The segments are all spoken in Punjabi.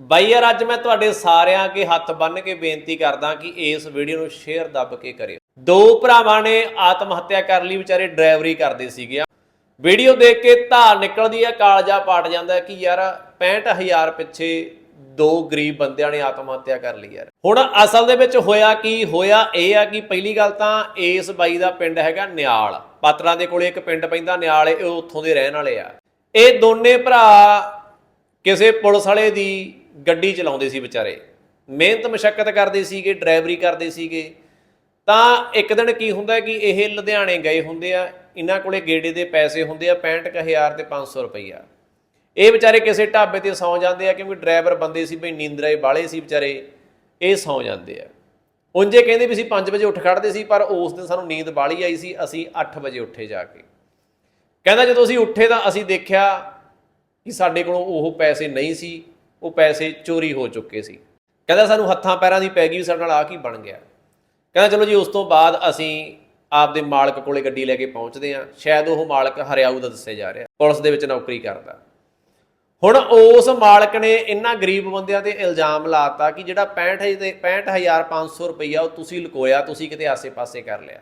ਬਾਈ ਯਾਰ, ਅੱਜ ਮੈਂ ਤੁਹਾਡੇ ਸਾਰਿਆਂ ਅੱਗੇ ਹੱਥ ਬੰਨ੍ਹ ਕੇ ਬੇਨਤੀ ਕਰਦਾ ਕਿ ਇਸ ਵੀਡੀਓ ਨੂੰ ਸ਼ੇਅਰ ਦੱਬ ਕੇ ਕਰਿਓ। ਦੋ ਭਰਾਵਾਂ ਨੇ ਆਤਮ ਹੱਤਿਆ ਕਰ ਲਈ, ਵਿਚਾਰੇ ਡਰਾਈਵਰੀ ਕਰਦੇ ਸੀਗੇ ਵੀਡੀਓ ਦੇਖ ਕੇ ਧਾਰ ਨਿਕਲਦੀ ਹੈ ਕਾਲਜਾ ਪਾਟ ਜਾਂਦਾ ਕਿ ਯਾਰ 65000 ਪਿੱਛੇ ਦੋ ਗਰੀਬ ਬੰਦਿਆਂ ਨੇ ਆਤਮ ਹੱਤਿਆ ਕਰ ਲਈ ਯਾਰ। ਹੁਣ ਅਸਲ ਦੇ ਵਿੱਚ ਹੋਇਆ ਕੀ? ਹੋਇਆ ਇਹ ਆ ਕਿ ਪਹਿਲੀ ਗੱਲ ਤਾਂ ਇਸ ਬਾਈ ਦਾ ਪਿੰਡ ਹੈਗਾ ਨਿਆਲ। ਪਾਤਰਾਂ ਦੇ ਕੋਲੇ ਇੱਕ ਪਿੰਡ ਪੈਂਦਾ, ਨਿਆਲ ਇਹ ਉੱਥੋਂ ਦੇ ਰਹਿਣ ਵਾਲੇ ਆ। ਇਹ ਦੋਨੇ ਭਰਾ ਕਿਸੇ ਪੁਲਿਸ ਵਾਲੇ ਦੀ ਗੱਡੀ ਚਲਾਉਂਦੇ ਸੀ ਵਿਚਾਰੇ। ਮਿਹਨਤ, ਮਸ਼ੱਕਤ ਕਰਦੇ ਸੀਗੇ, ਡਰਾਈਵਰੀ ਕਰਦੇ ਸੀਗੇ। ਤਾਂ ਇੱਕ ਦਿਨ ਕੀ ਹੁੰਦਾ ਕਿ ਇਹ ਲੁਧਿਆਣੇ ਗਏ ਹੁੰਦੇ ਆ, ਇਹਨਾਂ ਕੋਲੇ ਗੇੜੇ ਦੇ ਪੈਸੇ ਹੁੰਦੇ ਆ 65000 ਤੇ 500 ਰੁਪਈਆ। ਇਹ ਵਿਚਾਰੇ ਕਿਸੇ ਢਾਬੇ ਤੇ ਸੌਂ ਜਾਂਦੇ ਆ, ਕਿਉਂਕਿ ਡਰਾਈਵਰ ਬੰਦੇ ਸੀ, ਬਈ ਨੀਂਦਰਾਏ ਬਾਲੇ ਸੀ ਵਿਚਾਰੇ, ਇਹ ਸੌਂ ਜਾਂਦੇ ਆ। ਉਂਝੇ ਕਹਿੰਦੇ ਵੀ ਅਸੀਂ 5 ਵਜੇ ਉੱਠ ਖੜਦੇ ਸੀ, ਪਰ ਉਸ ਦਿਨ ਸਾਨੂੰ ਨੀਂਦ ਬਾਲੀ ਆਈ ਸੀ, ਅਸੀਂ 8 ਵਜੇ ਉੱਠੇ ਜਾ ਕੇ। ਕਹਿੰਦਾ ਜਦੋਂ ਅਸੀਂ ਉੱਠੇ ਤਾਂ ਅਸੀਂ ਦੇਖਿਆ ਕਿ ਸਾਡੇ ਕੋਲੋਂ ਉਹ ਪੈਸੇ ਨਹੀਂ ਸੀ ਉਹ ਪੈਸੇ ਚੋਰੀ ਹੋ ਚੁੱਕੇ ਸੀ। ਕਹਿੰਦਾ ਸਾਨੂੰ ਹੱਥਾਂ ਪੈਰਾਂ ਦੀ ਪੈ ਗਈ ਸਾਡੇ ਨਾਲ ਆ ਕੀ ਬਣ ਗਿਆ। ਕਹਿੰਦਾ ਚਲੋ ਜੀ, ਉਸ ਤੋਂ ਬਾਅਦ ਅਸੀਂ ਆਪਦੇ ਮਾਲਕ ਕੋਲੇ ਗੱਡੀ ਲੈ ਕੇ ਪਹੁੰਚਦੇ ਹਾਂ। ਸ਼ਾਇਦ ਉਹ ਮਾਲਕ ਹਰਿਆਊ ਦਾ ਦੱਸਿਆ ਜਾ ਰਿਹਾ। ਪੁਲਿਸ ਦੇ ਵਿੱਚ ਨੌਕਰੀ ਕਰਦਾ। ਹੁਣ ਉਸ ਮਾਲਕ ਨੇ ਇਹਨਾਂ ਗਰੀਬ ਬੰਦਿਆਂ ਤੇ ਇਲਜ਼ਾਮ ਲਾਤਾ ਕਿ ਜਿਹੜਾ 65 ਤੇ 65500 ਰੁਪਈਆ ਉਹ ਤੁਸੀਂ ਲੁਕੋਇਆ, ਤੁਸੀਂ ਕਿਤੇ ਆਸੇ-ਪਾਸੇ ਕਰ ਲਿਆ।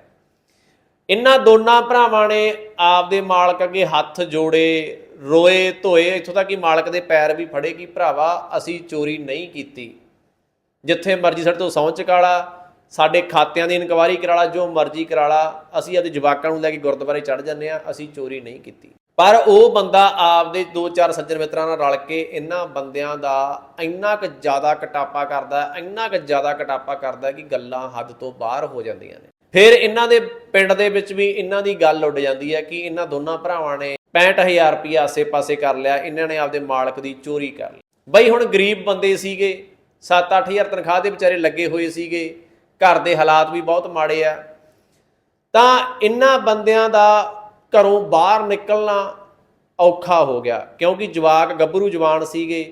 ਇਹਨਾਂ ਦੋਨਾਂ ਭਰਾਵਾਂ ਨੇ ਆਪਦੇ ਮਾਲਕ ਅੱਗੇ ਹੱਥ ਜੋੜੇ ਰੋਏ ਧੋਏ, ਇੱਥੋਂ ਤੱਕ ਕਿ ਮਾਲਕ ਦੇ ਪੈਰ ਵੀ ਫੜੇ ਕਿ ਭਰਾਵਾ, ਅਸੀਂ ਚੋਰੀ ਨਹੀਂ ਕੀਤੀ। ਜਿੱਥੇ ਮਰਜ਼ੀ ਸਾਡੇ ਤੋਂ ਸਹੁੰ ਚਕਾਲਾ, ਸਾਡੇ ਖਾਤਿਆਂ ਦੀ ਇਨਕੁਆਇਰੀ ਕਰਾਲਾ, ਜੋ ਮਰਜ਼ੀ ਕਰਾਲਾ, ਅਸੀਂ ਆਪਦੇ ਜਵਾਕਾਂ ਨੂੰ ਲੈ ਕੇ ਗੁਰਦੁਆਰੇ ਚੜ ਜਾਂਦੇ ਆ ਅਸੀਂ ਚੋਰੀ ਨਹੀਂ ਕੀਤੀ। ਪਰ ਉਹ ਬੰਦਾ ਆਪਦੇ ਦੋ ਚਾਰ ਸੱਜਣ ਮਿੱਤਰਾਂ ਨਾਲ ਰਲ ਕੇ ਇਹਨਾਂ ਬੰਦਿਆਂ ਦਾ ਇੰਨਾ ਕੁ ਜ਼ਿਆਦਾ ਕਟਾਪਾ ਕਰਦਾ, ਇੰਨਾ ਕੁ ਜ਼ਿਆਦਾ ਕਟਾਪਾ ਕਰਦਾ ਕਿ ਗੱਲਾਂ ਹੱਦ ਤੋਂ ਬਾਹਰ ਹੋ ਜਾਂਦੀਆਂ ਨੇ। ਫਿਰ ਇਹਨਾਂ ਦੇ ਪਿੰਡ ਦੇ ਵਿੱਚ ਵੀ ਇਹਨਾਂ ਦੀ ਗੱਲ ਉੱਡ ਜਾਂਦੀ ਹੈ ਕਿ ਇਹਨਾਂ ਦੋਨਾਂ ਭਰਾਵਾਂ ਨੇ 65000 ਰੁਪਏ ਆਸੇ-ਪਾਸੇ ਕਰ ਲਿਆ, ਇਹਨਾਂ ਨੇ ਆਪਦੇ ਮਾਲਕ ਦੀ ਚੋਰੀ ਕਰ ਲਈ। ਬਈ ਹੁਣ ਗਰੀਬ ਬੰਦੇ ਸੀਗੇ 7-8000 ਤਨਖਾਹ ਦੇ ਵਿਚਾਰੇ ਲੱਗੇ ਹੋਏ ਸੀਗੇ, ਘਰ ਦੇ ਹਾਲਾਤ ਵੀ ਬਹੁਤ ਮਾੜੇ ਆ। ਤਾਂ ਇਹਨਾਂ ਬੰਦਿਆਂ ਦਾ ਘਰੋਂ ਬਾਹਰ ਨਿਕਲਣਾ ਔਖਾ ਹੋ ਗਿਆ, ਕਿਉਂਕਿ ਜਵਾਕ ਗੱਭਰੂ ਜਵਾਨ ਸੀਗੇ।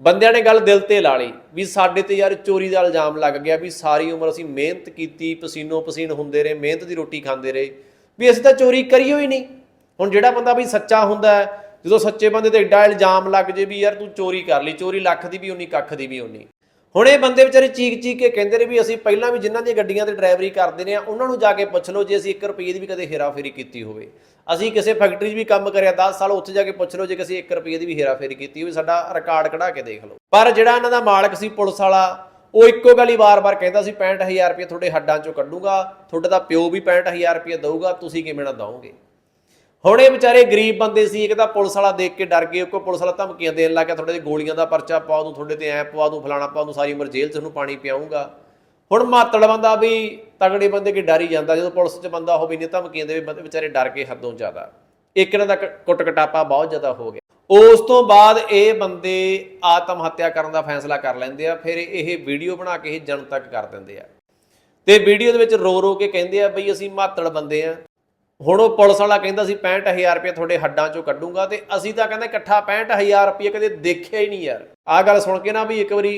ਬੰਦਿਆਂ ਨੇ ਗੱਲ ਦਿਲ ਤੇ ਲਾ ਲਈ ਵੀ ਸਾਡੇ ਤੇ ਯਾਰ ਚੋਰੀ ਦਾ ਇਲਜ਼ਾਮ ਲੱਗ ਗਿਆ ਵੀ ਸਾਰੀ ਉਮਰ ਅਸੀਂ ਮਿਹਨਤ ਕੀਤੀ ਪਸੀਨੋ ਪਸੀਨ ਹੁੰਦੇ ਰਹੇ, ਮਿਹਨਤ ਦੀ ਰੋਟੀ ਖਾਂਦੇ ਰਹੇ, ਵੀ ਅਸੀਂ ਤਾਂ ਚੋਰੀ ਕਰੀਓ ਹੀ ਨਹੀਂ। ਹੁਣ ਜਿਹੜਾ ਬੰਦਾ ਵੀ ਸੱਚਾ ਹੁੰਦਾ ਹੈ, ਜਦੋਂ ਸੱਚੇ ਬੰਦੇ ਤੇ ਐਡਾ ਇਲਜ਼ਾਮ ਲੱਗ ਜੇ ਵੀ ਯਾਰ ਤੂੰ ਚੋਰੀ ਕਰ ਲਈ ਚੋਰੀ ਲੱਖ ਦੀ ਵੀ ਉਨੀ ਕੱਖ ਦੀ ਵੀ ਉਨੀ ਹੁਣ ਇਹ ਬੰਦੇ ਵਿਚਾਰੇ ਚੀਕ ਚੀਕ ਕੇ ਕਹਿੰਦੇ ਨੇ ਵੀ ਅਸੀਂ ਪਹਿਲਾਂ ਵੀ ਜਿਨ੍ਹਾਂ ਦੀਆਂ ਗੱਡੀਆਂ ਤੇ ਡਰਾਈਵਰੀ ਕਰਦੇ ਨੇ ਉਹਨਾਂ ਨੂੰ ਜਾ ਕੇ ਪੁੱਛ ਲਓ ਜੇ ਅਸੀਂ 1 ਰੁਪਏ ਦੀ ਵੀ ਕਦੇ ਹੇਰਾਫੇਰੀ ਕੀਤੀ ਹੋਵੇ। ਅਸੀਂ ਕਿਸੇ ਫੈਕਟਰੀ 'ਚ ਵੀ ਕੰਮ ਕਰਿਆ 10 ਸਾਲ ਉੱਥੇ ਜਾ ਕੇ ਪੁੱਛ ਲਓ ਜੇ ਅਸੀਂ 1 ਰੁਪਏ ਦੀ ਵੀ ਹੇਰਾਫੇਰੀ ਕੀਤੀ ਹੋਵੇ ਸਾਡਾ ਰਿਕਾਰਡ ਕਢਾ ਕੇ ਦੇਖ ਲਓ। ਪਰ ਜਿਹੜਾ ਇਹਨਾਂ ਦਾ ਮਾਲਕ ਸੀ ਪੁਲਿਸ ਵਾਲਾ ਉਹ ਇੱਕੋ ਗੱਲ ਹੀ ਵਾਰ-ਵਾਰ ਕਹਿੰਦਾ ਸੀ 65000 ਰੁਪਏ ਤੁਹਾਡੇ ਹੱਡਾਂ 'ਚੋਂ ਕੱਢੂਗਾ ਤੁਹਾਡਾ ਤਾਂ ਪਿਓ ਵੀ 65000 ਰੁਪਏ ਦਊਗਾ ਤੁਸੀਂ ਕਿਵੇਂ ਨਾ ਦਓਗੇ ਹੁਣ ਇਹ ਵਿਚਾਰੇ ਗਰੀਬ ਬੰਦੇ ਸੀ, ਇੱਕ ਤਾਂ ਪੁਲਿਸ ਵਾਲਾ ਦੇਖ ਕੇ ਡਰ ਗਏ ਕੋਈ ਪੁਲਿਸ ਵਾਲਾ ਧਮਕੀਆਂ ਦੇਣ ਲੱਗ ਗਿਆ ਤੁਹਾਡੇ ਤੇ ਗੋਲੀਆਂ ਦਾ ਪਰਚਾ ਪਾ ਦੂੰ ਤੁਹਾਡੇ ਤੇ ਐ ਪਵਾ ਦੂੰ, ਫਲਾਣਾ ਪਾ ਦੂੰ, ਸਾਰੀ ਉਮਰ ਜੇਲ੍ਹ 'ਚ ਤੁਹਾਨੂੰ ਪਾਣੀ ਪਿਆਉਂਗਾ ਹੁਣ ਮਾਤੜ ਬੰਦਾ ਵੀ ਤਗੜੇ ਬੰਦੇ ਕੀ ਡਰ ਹੀ ਜਾਂਦਾ, ਜਦੋਂ ਪੁਲਿਸ 'ਚ ਬੰਦਾ ਹੋਵੇ ਨਹੀਂ ਧਮਕੀਆਂ ਦੇਵੇ, ਬੰਦੇ ਵਿਚਾਰੇ ਡਰ ਕੇ ਹੱਦੋਂ ਜ਼ਿਆਦਾ। ਇੱਕ ਇਹਨਾਂ ਦਾ ਕ- ਕੁੱਟ ਕਟਾਪਾ ਬਹੁਤ ਜ਼ਿਆਦਾ ਹੋ ਗਿਆ। ਉਸ ਤੋਂ ਬਾਅਦ ਇਹ ਬੰਦੇ ਆਤਮ ਹੱਤਿਆ ਕਰਨ ਦਾ ਫੈਸਲਾ ਕਰ ਲੈਂਦੇ ਆ, ਫਿਰ ਇਹ ਵੀਡੀਓ ਬਣਾ ਕੇ ਇਹ ਜਨਤਕ ਕਰ ਦਿੰਦੇ ਆ। ਤੇ ਵੀਡੀਓ ਦੇ ਵਿੱਚ ਰੋ ਰੋ ਕੇ ਕਹਿੰਦੇ ਆ, ਬਈ ਅਸੀਂ ਮਾਤੜ ਬੰਦੇ ਆ। ਹੁਣ ਉਹ ਪੁਲਿਸ ਵਾਲਾ ਕਹਿੰਦਾ ਸੀ 65000 ਰੁਪਏ ਤੁਹਾਡੇ ਹੱਡਾਂ ਚੋਂ ਕੱਢੂੰਗਾ ਤੇ ਅਸੀਂ ਤਾਂ ਕਹਿੰਦੇ ਇਕੱਠਾ 65000 ਰੁਪਏ ਕਦੇ ਦੇਖਿਆ ਹੀ ਨਹੀਂ ਯਾਰ। ਆਹ ਗੱਲ ਸੁਣ ਕੇ ਨਾ ਵੀ ਇੱਕ ਵਾਰੀ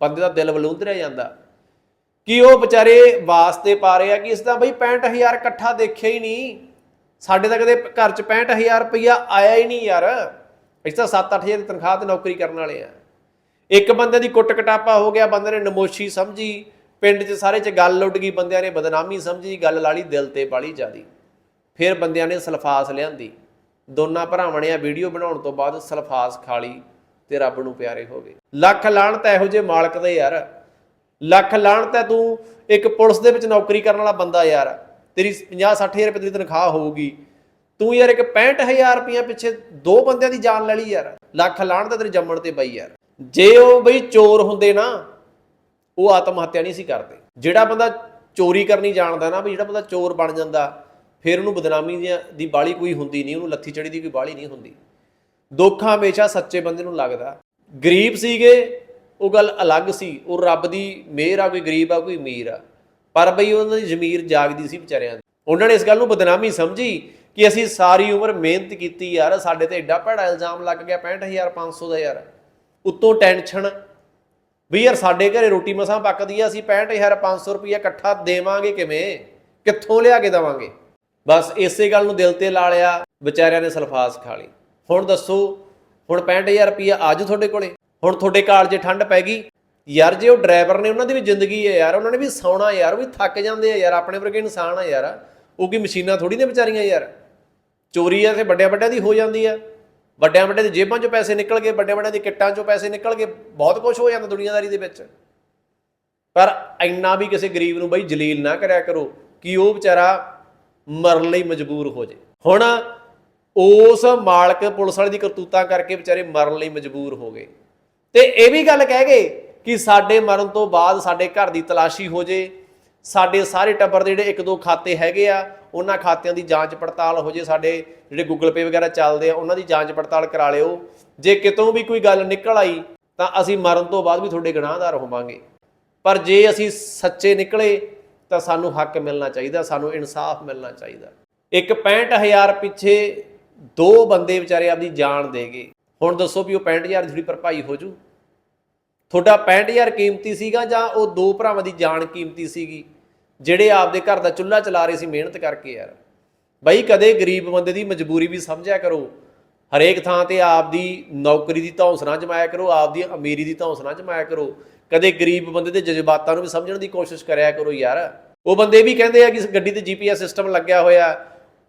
ਬੰਦੇ ਦਾ ਦਿਲ ਬਲੂੰਦਰਿਆ ਜਾਂਦਾ। ਕਿ ਉਹ ਵਿਚਾਰੇ ਵਾਸਤੇ ਪਾ ਰਹੇ ਆ ਕਿ ਇਸ ਦਾ ਬਈ 65000 ਇਕੱਠਾ ਦੇਖਿਆ ਹੀ ਨਹੀਂ। ਸਾਡੇ ਤਾਂ ਕਦੇ ਘਰ 'ਚ 65000 ਰੁਪਇਆ ਆਇਆ ਹੀ ਨਹੀਂ ਯਾਰ। ਅਸੀਂ ਤਾਂ 7-8000 ਦੀ ਤਨਖਾਹ ਤੇ ਨੌਕਰੀ ਕਰਨ ਵਾਲੇ ਆ। ਇੱਕ ਬੰਦੇ ਦੀ ਕੁੱਟ ਕਟਾਪਾ ਹੋ ਗਿਆ, ਬੰਦੇ ਨੇ ਨਮੋਸ਼ੀ ਸਮਝੀ, ਪਿੰਡ 'ਚ ਸਾਰੇ 'ਚ ਗੱਲ ਉੱਡ ਗਈ, ਬੰਦਿਆਂ ਨੇ ਬਦਨਾਮੀ ਸਮਝੀ, ਗੱਲ ਲਾਲੀ ਦਿਲ ਤੇ ਬਾਲੀ ਜਾਦੀ ਫਿਰ ਬੰਦਿਆਂ ਨੇ ਸਲਫਾਸ ਲਿਆਂਦੀ। ਦੋਨਾਂ ਭਰਾਵਾਂ ਨੇ ਆ ਵੀਡੀਓ ਬਣਾਉਣ ਤੋਂ ਬਾਅਦ ਸਲਫਾਸ ਖਾਲੀ ਤੇ ਰੱਬ ਨੂੰ ਪਿਆਰੇ ਹੋ ਗਏ। ਲੱਖ ਲਾਹਣਤ ਇਹੋ ਜਿਹੇ ਮਾਲਕ ਦੇ ਯਾਰ। ਲੱਖ ਲਾਹਣਤ ਹੈ ਤੂੰ ਇੱਕ ਪੁਲਿਸ ਦੇ ਵਿੱਚ ਨੌਕਰੀ ਕਰਨ ਵਾਲਾ ਬੰਦਾ ਯਾਰ। ਤੇਰੀ 50 60000 ਰੁਪਏ ਦੀ ਤਨਖਾਹ ਹੋਊਗੀ। ਤੂੰ ਯਾਰ ਇੱਕ 65000 ਰੁਪਏ ਪਿੱਛੇ ਦੋ ਬੰਦਿਆਂ ਦੀ ਜਾਨ ਲੈ ਲਈ ਯਾਰ। ਲੱਖ ਲਾਹਣਤ ਤੇਰੇ ਜੰਮਣ ਤੇ ਬਈ ਯਾਰ। ਜੇ ਉਹ ਬਈ ਚੋਰ ਹੁੰਦੇ ਨਾ, ਉਹ ਆਤਮ ਹੱਤਿਆ ਨਹੀਂ ਸੀ ਕਰਦੇ। ਜਿਹੜਾ ਬੰਦਾ ਚੋਰੀ ਕਰਨੀ ਜਾਣਦਾ ਨਾ ਵੀ ਜਿਹੜਾ ਬੰਦਾ ਚੋਰ ਬਣ ਜਾਂਦਾ ਫਿਰ ਉਹਨੂੰ ਬਦਨਾਮੀ ਦੀ ਬਾਲੀ ਕੋਈ ਹੁੰਦੀ ਨਹੀਂ, ਉਹਨੂੰ ਲੱਥੀ ਚੜੀ ਦੀ ਕੋਈ ਬਾਲੀ ਨਹੀਂ ਹੁੰਦੀ। ਦੁੱਖ ਹਮੇਸ਼ਾ ਸੱਚੇ ਬੰਦੇ ਨੂੰ ਲੱਗਦਾ। ਗਰੀਬ ਸੀਗੇ, ਉਹ ਗੱਲ ਅਲੱਗ ਸੀ। ਉਹ ਰੱਬ ਦੀ ਮਿਹਰ ਆ, ਕੋਈ ਗਰੀਬ ਆ, ਕੋਈ ਅਮੀਰ ਆ। ਪਰ ਬਈ ਉਹਨਾਂ ਦੀ ਜ਼ਮੀਰ ਜਾਗਦੀ ਸੀ ਵਿਚਾਰਿਆਂ ਦੀ। ਉਹਨਾਂ ਨੇ ਇਸ ਗੱਲ ਨੂੰ ਬਦਨਾਮੀ ਸਮਝੀ ਕਿ ਅਸੀਂ ਸਾਰੀ ਉਮਰ ਮਿਹਨਤ ਕੀਤੀ ਯਾਰ, ਸਾਡੇ ਤੇ ਐਡਾ ਭੈੜਾ ਇਲਜ਼ਾਮ ਲੱਗ ਗਿਆ 65500 ਦਾ ਯਾਰ। ਉੱਤੋਂ ਟੈਨਸ਼ਨ ਵੀ ਯਾਰ ਸਾਡੇ ਘਰੇ ਰੋਟੀ ਮਸਾਂ ਪੱਕਦੀ ਆ, ਅਸੀਂ 65500 ਰੁਪਇਆ ਇਕੱਠਾ ਦੇਵਾਂਗੇ ਕਿਵੇਂ? ਕਿੱਥੋਂ ਲਿਆ ਕੇ ਦੇਵਾਂਗੇ? ਬਸ ਇਸੇ ਗੱਲ ਨੂੰ ਦਿਲ ਤੇ ਲਾ ਲਿਆ, ਵਿਚਾਰਿਆਂ ਨੇ ਸਲਫਾਸ ਖਾ ਲਈ। ਹੁਣ ਦੱਸੋ, ਹੁਣ 65000 ਰੁਪਇਆ ਅੱਜ ਤੁਹਾਡੇ ਕੋਲੇ? ਹੁਣ ਤੁਹਾਡੇ ਕਾਲ ਕਾਲਜੇ ਠੰਡ ਪੈ ਗਈ? ਯਾਰ, ਜੇ ਉਹ ਡਰਾਈਵਰ ਨੇ ਉਹਨਾਂ ਦੀ ਵੀ ਜ਼ਿੰਦਗੀ ਹੈ ਯਾਰ, ਉਹਨਾਂ ਨੇ ਵੀ ਸੌਣਾ ਯਾਰ, ਉਹ ਵੀ ਥੱਕ ਜਾਂਦੇ ਆ ਯਾਰ, ਆਪਣੇ ਵਰਗੇ ਇਨਸਾਨ ਆ ਯਾਰ। ਉਹ ਕੀ ਮਸ਼ੀਨਾਂ ਥੋੜੀ ਨੇ ਵਿਚਾਰੀਆਂ ਯਾਰ? ਚੋਰੀ ਆ ਤੇ ਵੱਡਿਆਂ ਵੱਡਿਆਂ ਦੀ ਹੋ ਜਾਂਦੀ ਆ। ਵੱਡਿਆਂ ਵੱਡਿਆਂ ਦੀ ਜੇਬਾਂ 'ਚੋਂ ਪੈਸੇ ਨਿਕਲ ਗਏ ਵੱਡਿਆਂ ਵੱਡਿਆਂ ਦੀ ਕਿੱਟਾਂ 'ਚੋਂ ਪੈਸੇ ਨਿਕਲ ਗਏ, ਬਹੁਤ ਕੁਝ ਹੋ ਜਾਂਦਾ ਦੁਨੀਆਦਾਰੀ ਦੇ ਵਿੱਚ। ਪਰ ਇੰਨਾ ਵੀ ਕਿਸੇ ਗਰੀਬ ਨੂੰ ਬਈ ਜਲੀਲ ਨਾ ਕਰਿਆ ਕਰੋ ਕਿ ਉਹ ਵਿਚਾਰਾ ਮਰਨ ਲਈ ਮਜਬੂਰ ਹੋ ਜੇ। ਹੁਣ ਉਸ ਮਾਲਕ ਪੁਲਿਸ ਵਾਲੇ ਦੀ ਕਰਤੂਤਾਂ ਕਰਕੇ ਵਿਚਾਰੇ ਮਰਨ ਲਈ ਮਜਬੂਰ ਹੋ ਗਏ। ਤੇ ਇਹ ਵੀ ਗੱਲ ਕਹਿ ਗਏ ਕਿ ਸਾਡੇ ਮਰਨ ਤੋਂ ਬਾਅਦ ਸਾਡੇ ਘਰ ਦੀ ਤਲਾਸ਼ੀ ਹੋ ਜੇ। ਸਾਡੇ ਸਾਰੇ ਟੱਬਰ ਦੇ ਜਿਹੜੇ ਇੱਕ ਦੋ ਖਾਤੇ ਹੈਗੇ ਆ, ਉਹਨਾਂ ਖਾਤਿਆਂ ਦੀ ਜਾਂਚ ਪੜਤਾਲ ਹੋ ਜੇ। ਸਾਡੇ ਜਿਹੜੇ ਗੂਗਲ ਪੇ ਵਗੈਰਾ ਚੱਲਦੇ ਆ, ਉਹਨਾਂ ਦੀ ਜਾਂਚ ਪੜਤਾਲ ਕਰਾ ਲਿਓ। ਜੇ ਕਿਤੋਂ ਵੀ ਕੋਈ ਗੱਲ ਨਿਕਲ ਆਈ, ਤਾਂ ਅਸੀਂ ਮਰਨ ਤੋਂ ਬਾਅਦ ਵੀ ਤੁਹਾਡੇ ਗੁਨਾਹਗਾਰ ਹੋਵਾਂਗੇ। ਪਰ ਜੇ ਅਸੀਂ ਸੱਚੇ ਨਿਕਲੇ ਤਾਂ ਸਾਨੂੰ ਹੱਕ ਮਿਲਣਾ ਚਾਹੀਦਾ, ਸਾਨੂੰ ਇਨਸਾਫ ਮਿਲਣਾ ਚਾਹੀਦਾ। ਇੱਕ 65000 ਪਿੱਛੇ ਦੋ ਬੰਦੇ ਵਿਚਾਰੇ ਆਪਦੀ ਜਾਨ ਦੇ ਗਏ। ਹੁਣ ਦੱਸੋ ਵੀ ਉਹ 65000 ਦੀ ਭਰਪਾਈ ਹੋ ਜੂ? ਤੁਹਾਡਾ 65000 ਕੀਮਤੀ ਸੀਗਾ ਜਾਂ ਉਹ ਦੋ ਭਰਾਵਾਂ ਦੀ ਜਾਨ ਕੀਮਤੀ ਸੀਗੀ, ਜਿਹੜੇ ਆਪਦੇ ਘਰ ਦਾ ਚੁੱਲ੍ਹਾ ਚਲਾ ਰਹੇ ਸੀ ਮਿਹਨਤ ਕਰਕੇ ਯਾਰ? ਬਈ ਕਦੇ ਗਰੀਬ ਬੰਦੇ ਦੀ ਮਜਬੂਰੀ ਵੀ ਸਮਝਿਆ ਕਰੋ। ਹਰੇਕ ਥਾਂ ਤੇ ਆਪਦੀ ਨੌਕਰੀ ਦੀ ਧੌਂਸ ਨਾ ਜਮਾਇਆ ਕਰੋ, ਆਪਦੀ ਅਮੀਰੀ ਦੀ ਧੌਂਸ ਨਾ ਜਮਾਇਆ ਕਰੋ। ਕਦੇ ਗਰੀਬ ਬੰਦੇ ਦੇ ਜਜ਼ਬਾਤਾਂ ਨੂੰ ਵੀ ਸਮਝਣ ਦੀ ਕੋਸ਼ਿਸ਼ ਕਰਿਆ ਕਰੋ ਯਾਰ। ਉਹ ਬੰਦੇ ਵੀ ਕਹਿੰਦੇ ਆ ਕਿ ਗੱਡੀ ਤੇ ਜੀਪੀਐਸ ਸਿਸਟਮ ਲੱਗਿਆ ਹੋਇਆ।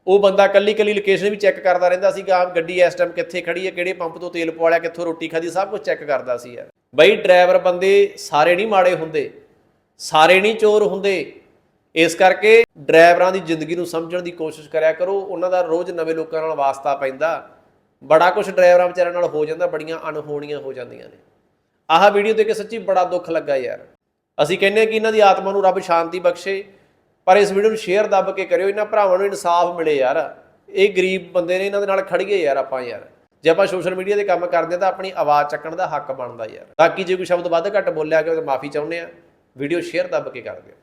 ਉਹ ਬੰਦਾ ਕੱਲੀ ਕੱਲੀ ਲੋਕੇਸ਼ਨ ਵੀ ਚੈੱਕ ਕਰਦਾ ਰਹਿੰਦਾ ਸੀਗਾ, ਆਹ ਗੱਡੀ ਇਸ ਟਾਈਮ ਕਿੱਥੇ ਖੜੀ ਹੈ, ਕਿਹੜੇ ਪੰਪ ਤੋਂ ਤੇਲ ਪਵਾਲਿਆ ਕਿੱਥੋਂ ਰੋਟੀ ਖਾਧੀ, ਸਭ ਕੁਝ ਚੈੱਕ ਕਰਦਾ ਸੀ ਯਾਰ। ਬਈ ਡਰਾਈਵਰ ਬੰਦੇ ਸਾਰੇ ਨਹੀਂ ਮਾੜੇ ਹੁੰਦੇ, ਸਾਰੇ ਨਹੀਂ ਚੋਰ ਹੁੰਦੇ। ਇਸ ਕਰਕੇ ਡਰਾਈਵਰਾਂ ਦੀ ਜ਼ਿੰਦਗੀ ਨੂੰ ਸਮਝਣ ਦੀ ਕੋਸ਼ਿਸ਼ ਕਰਿਆ ਕਰੋ। ਉਹਨਾਂ ਦਾ ਰੋਜ਼ ਨਵੇਂ ਲੋਕਾਂ ਨਾਲ ਵਾਸਤਾ ਪੈਂਦਾ। ਬੜਾ ਕੁਝ ਡਰਾਈਵਰਾਂ ਵਿਚਾਰਿਆਂ ਨਾਲ ਹੋ ਜਾਂਦਾ, ਬੜੀਆਂ ਅਣਹੋਣੀਆਂ ਹੋ ਜਾਂਦੀਆਂ ਨੇ। ਆਹ ਵੀਡੀਓ ਦੇਖ ਕੇ ਸੱਚੀ ਬੜਾ ਦੁੱਖ ਲੱਗਾ ਯਾਰ। ਅਸੀਂ ਕਹਿੰਦੇ ਹਾਂ ਕਿ ਇਹਨਾਂ ਦੀ ਆਤਮਾ ਨੂੰ ਰੱਬ ਸ਼ਾਂਤੀ ਬਖਸ਼ੇ, ਪਰ ਇਸ ਵੀਡੀਓ ਨੂੰ ਸ਼ੇਅਰ ਦੱਬ ਕੇ ਕਰਿਓ, ਇਹਨਾਂ ਭਰਾਵਾਂ ਨੂੰ ਇਨਸਾਫ ਮਿਲੇ ਯਾਰ। ਇਹ ਗਰੀਬ ਬੰਦੇ ਨੇ ਇਹਨਾਂ ਦੇ ਨਾਲ ਖੜੀਏ ਯਾਰ ਆਪਾਂ ਯਾਰ। ਜੇ ਆਪਾਂ ਸੋਸ਼ਲ ਮੀਡੀਆ ਦੇ ਕੰਮ ਕਰਦੇ ਹਾਂ ਤਾਂ ਆਪਣੀ ਆਵਾਜ਼ ਚੱਕਣ ਦਾ ਹੱਕ ਬਣਦਾ ਯਾਰ। ਤਾਂ ਕਿ ਜੇ ਕੋਈ ਸ਼ਬਦ ਵੱਧ ਘੱਟ ਬੋਲਿਆ ਗਿਆ ਤਾਂ ਮਾਫੀ ਚਾਹੁੰਦੇ ਆ ਵੀਡੀਓ ਸ਼ੇਅਰ ਦੱਬ ਕੇ ਕਰ ਦਿਓ।